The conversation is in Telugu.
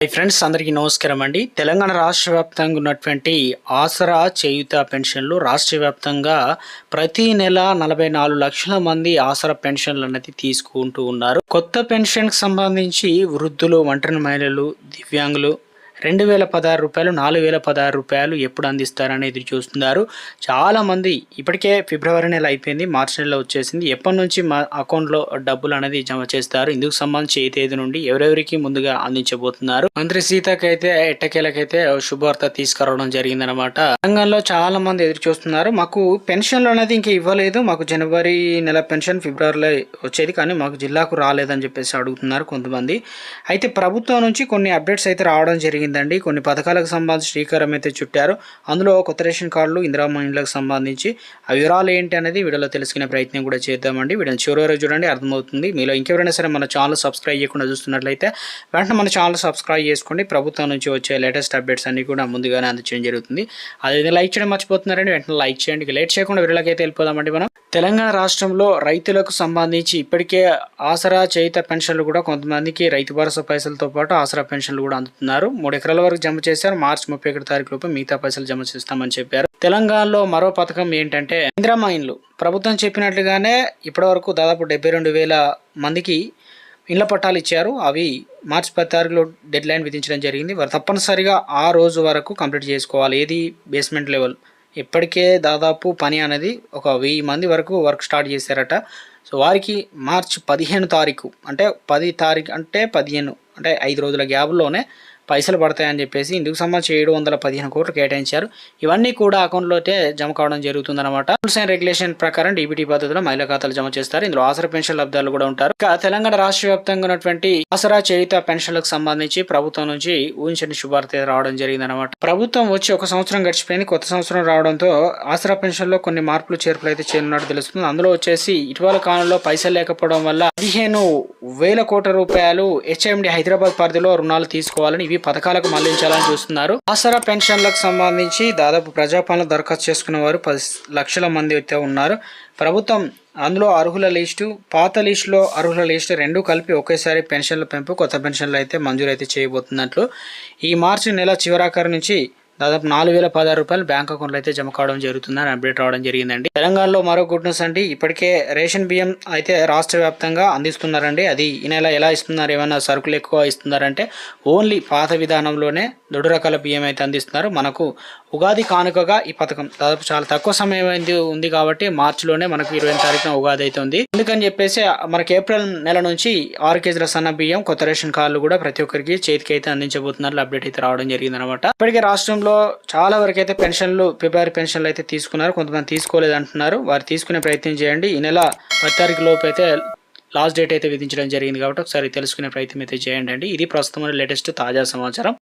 హై ఫ్రెండ్స్ అందరికీ నమస్కారం అండి. తెలంగాణ రాష్ట్ర వ్యాప్తంగా ఉన్నటువంటి ఆసరా చేయుత పెన్షన్లు రాష్ట్ర వ్యాప్తంగా ప్రతి నెల నలభై నాలుగు లక్షల మంది ఆసరా పెన్షన్లు అనేది తీసుకుంటూ ఉన్నారు. కొత్త పెన్షన్కి సంబంధించి వృద్ధులు ఒంటరి మహిళలు దివ్యాంగులు రెండు వేల పదహారు రూపాయలు నాలుగు వేల పదహారు రూపాయలు ఎప్పుడు అందిస్తారని ఎదురు చూస్తున్నారు. చాలామంది ఇప్పటికే ఫిబ్రవరి నెల అయిపోయింది మార్చి నెల వచ్చేసింది. ఎప్పటి నుంచి మా అకౌంట్లో డబ్బులు అనేది జమ చేస్తారు? ఇందుకు సంబంధించి ఏ తేదీ నుండి ఎవరెవరికి ముందుగా అందించబోతున్నారు? మంత్రి సీతకైతే ఎట్టకేలకైతే శుభవార్త తీసుకురావడం జరిగిందనమాట రంగంలో చాలా మంది ఎదురు చూస్తున్నారు. మాకు పెన్షన్లు అనేది ఇంకా ఇవ్వలేదు. మాకు జనవరి నెల పెన్షన్ ఫిబ్రవరిలో వచ్చేది కానీ మాకు జిల్లాకు రాలేదని చెప్పేసి అడుగుతున్నారు కొంతమంది. అయితే ప్రభుత్వం నుంచి కొన్ని అప్డేట్స్ అయితే రావడం జరిగింది. జరిగిందండి. కొన్ని పథకాలకు సంబంధించి శ్రీకారం అయితే చుట్టారు. అందులో కొత్త రేషన్ కార్డులు ఇందిరా మహిళలకు సంబంధించి ఆ వివరాలు ఏంటి అనేది వీడియోలో తెలుసుకునే ప్రయత్నం కూడా చేద్దామండి. వీడియోని చివరి వరకు చూడండి అర్థమవుతుంది. మీలో ఇంకెవరైనా సరే మన ఛానల్ సబ్స్క్రైబ్ చేయకుండా చూస్తున్నట్లయితే వెంటనే మన ఛానల్ సబ్స్క్రైబ్ చేసుకోండి. ప్రభుత్వం నుంచి వచ్చే లేటెస్ట్ అప్డేట్స్ అన్ని కూడా ముందుగానే అందించడం జరుగుతుంది. అదేవిధంగా లైక్ చేయడం మర్చిపోతున్నారండి. వెంటనే లైక్ చేయండి. లేట్ చేయకుండా వీడియోలకి అయితే వెళ్ళిపోదామండి మనం. తెలంగాణ రాష్ట్రంలో రైతులకు సంబంధించి ఇప్పటికే ఆసరా చేయిత పెన్షన్లు కూడా కొంతమందికి రైతు భరోసా పైసలతో పాటు ఆసరా పెన్షన్లు కూడా అందుతున్నారు. మూడు ఎకరాల వరకు జమ చేశారు. మార్చి ముప్పై ఒకటి తారీఖు లోపు మిగతా పైసలు జమ చేస్తామని చెప్పారు. తెలంగాణలో మరో పథకం ఏంటంటే ఇందిరా మైన్లు. ప్రభుత్వం చెప్పినట్లుగానే ఇప్పటివరకు దాదాపు డెబ్బై రెండు వేల మందికి ఇండ్ల పట్టాలు ఇచ్చారు. అవి మార్చి పది తారీఖులో డెడ్ లైన్ విధించడం జరిగింది. వారు తప్పనిసరిగా ఆ రోజు వరకు కంప్లీట్ చేసుకోవాలి. ఏది బేస్మెంట్ లెవెల్? ఇప్పటికే దాదాపు పని అనేది ఒక వెయ్యి మంది వరకు వర్క్ స్టార్ట్ చేశారట. సో వారికి మార్చి పదిహేను తారీఖు అంటే పది తారీఖు అంటే పదిహేను అంటే ఐదు రోజుల గ్యాప్లోనే పైసలు పడతాయని చెప్పేసి ఇందుకు సంబంధించి ఏడు వందల పదిహేను కోట్లు కేటాయించారు. ఇవన్నీ కూడా అకౌంట్లోనే జమ కావడం జరుగుతుందన్నమాట. రూల్స్ అండ్ రెగ్యులేషన్ ప్రకారం డీబీటీ పద్ధతిలో మహిళా ఖాతాలు జమ చేస్తారు. ఇందులో ఆసరా పెన్షన్ లబ్ధాలు కూడా ఉంటారు. ఇక తెలంగాణ రాష్ట్ర వ్యాప్తంగా ఉన్నటువంటి ఆసరా చేయుత పెన్షన్లకు సంబంధించి ప్రభుత్వం నుంచి ఊహించని శుభార్త రావడం జరిగిందనమాట ప్రభుత్వం వచ్చి ఒక సంవత్సరం గడిచిపోయింది. కొత్త సంవత్సరం రావడంతో ఆసరా పెన్షన్లో కొన్ని మార్పులు చేర్పులు అయితే చేయనున్నట్టు తెలుస్తుంది. అందులో వచ్చేసి ఇటీవల కాలంలో పైసలు లేకపోవడం వల్ల పదిహేను వేల కోట్ల రూపాయలు హెచ్ఎండి హైదరాబాద్ పరిధిలో రుణాలు తీసుకోవాలని ఇవి పథకాలకు మళ్ళించాలని చూస్తున్నారు. ఆసరా పెన్షన్లకు సంబంధించి దాదాపు ప్రజాపాలన దరఖాస్తు చేసుకున్న వారు పది లక్షల మంది అయితే ఉన్నారు. ప్రభుత్వం అందులో అర్హుల లిస్టు పాత లిస్టులో అర్హుల లిస్టు రెండు కలిపి ఒకేసారి పెన్షన్ల పెంపు కొత్త పెన్షన్లు అయితే మంజూరు అయితే చేయబోతున్నట్లు. ఈ మార్చి నెల చివరాఖరు నుంచి దాదాపు నాలుగు వేల పదహారు రూపాయలు బ్యాంక్ అకౌంట్లో అయితే జమ కావడం జరుగుతుందని అప్డేట్ రావడం జరిగిందండి. తెలంగాణలో మరో గుడ్ న్యూస్ అండి. ఇప్పటికే రేషన్ బియ్యం అయితే రాష్ట్ర వ్యాప్తంగా అందిస్తున్నారండి. అది ఈ నెల ఎలా ఇస్తున్నారు ఏమైనా సరుకులు ఎక్కువ ఇస్తున్నారంటే ఓన్లీ పాత విధానంలోనే దొడు రకాల బియ్యం అయితే అందిస్తున్నారు. మనకు ఉగాది కానుకగా ఈ పథకం దాదాపు చాలా తక్కువ సమయం అయింది ఉంది కాబట్టి మార్చిలోనే మనకు ఇరవై తారీఖున ఉగాది అయితే ఉంది. అందుకని చెప్పేసి మనకి ఏప్రిల్ నెల నుంచి ఆరు కేజీల సన్న బియ్యం కొత్త రేషన్ కార్డులు కూడా ప్రతి ఒక్కరికి చేతికి అయితే అందించబోతున్నారు. అప్డేట్ అయితే రావడం జరిగింది అనమాట ఇప్పటికే రాష్ట్రంలో చాలా వరకు అయితే పెన్షన్లు ఫిబ్రవరి పెన్షన్లు అయితే తీసుకున్నారు. కొంతమంది తీసుకోలేదు అంటున్నారు. వారు తీసుకునే ప్రయత్నం చేయండి. ఈ నెల పది తారీఖు లోపు అయితే లాస్ట్ డేట్ అయితే విధించడం జరిగింది కాబట్టి ఒకసారి తెలుసుకునే ప్రయత్నం అయితే చేయండి అండి. ఇది ప్రస్తుతం లేటెస్ట్ తాజా సమాచారం.